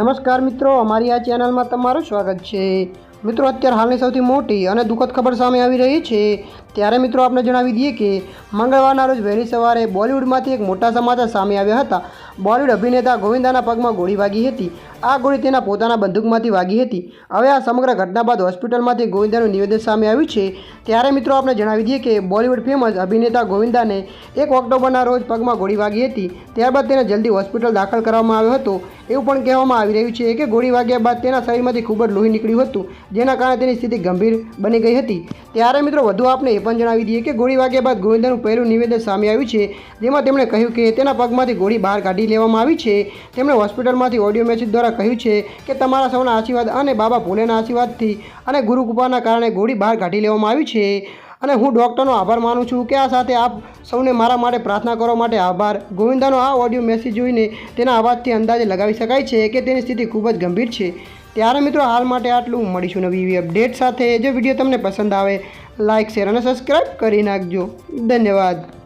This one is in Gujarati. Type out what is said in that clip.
નમસ્કાર મિત્રો, અમારી આ ચેનલમાં તમારું સ્વાગત છે. મિત્રો, અત્યારે હાલની સૌથી મોટી અને દુઃખદ ખબર સામે આવી રહી છે. ત્યારે મિત્રો આપણે જણાવી દઈએ કે મંગળવારના રોજ વહેલી સવારે બોલિવૂડમાંથી એક મોટા સમાચાર સામે આવ્યા હતા. બોલિવૂડ અભિનેતા ગોવિંદાના પગમાં ગોળી વાગી હતી. આ ગોળી તેના પોતાના બંદૂકમાંથી વાગી હતી. હવે આ સમગ્ર ઘટના બાદ હોસ્પિટલમાંથી ગોવિંદાનું નિવેદન સામે આવ્યું છે. ત્યારે મિત્રો આપણે જણાવી દઈએ કે બોલિવૂડ ફેમસ અભિનેતા ગોવિંદાને એક ઓક્ટોબરના રોજ પગમાં ગોળી વાગી હતી. ત્યારબાદ તેને જલ્દી હોસ્પિટલ દાખલ કરવામાં આવ્યો હતો. એવું પણ કહેવામાં આવી રહ્યું છે કે ગોળી વાગ્યા બાદ તેના શરીરમાંથી ખૂબ જ લોહી નીકળ્યું હતું, જેના કારણે તેની સ્થિતિ ગંભીર બની ગઈ હતી. ત્યારે મિત્રો વધુ આપણે એ પણ જણાવી દઈએ કે ગોળી વાગ્યા બાદ ગોવિંદાનું પહેલું નિવેદન સામે આવ્યું છે, જેમાં તેમણે કહ્યું કે તેના પગમાંથી ગોળી બહાર કાઢી લેવામાં આવી છે. તેમણે હોસ્પિટલમાંથી ઓડિયો મેસેજ દ્વારા કહ્યું છે કે તમારા સૌના આશીર્વાદ અને બાબા ભોલેના આશીર્વાદથી અને ગુરુકૃપાના કારણે ગોળી બહાર કાઢી લેવામાં આવી છે. અને હું ડૉક્ટરનો આભાર માનું છું કે આ સાથે આપ સૌને મારા માટે પ્રાર્થના કરવા માટે આભાર. ગોવિંદાનો આ ઓડિયો મેસેજ જોઈને તેના અવાજથી અંદાજે લગાવી શકાય છે કે તેની સ્થિતિ ખૂબ જ ગંભીર છે. ત્યારે મિત્રો હાલ માટે આટલું. મળીશું નવી એવી અપડેટ સાથે. જો વીડિયો તમને પસંદ આવે લાઇક શેર અને સબસ્ક્રાઈબ કરી નાખજો. ધન્યવાદ.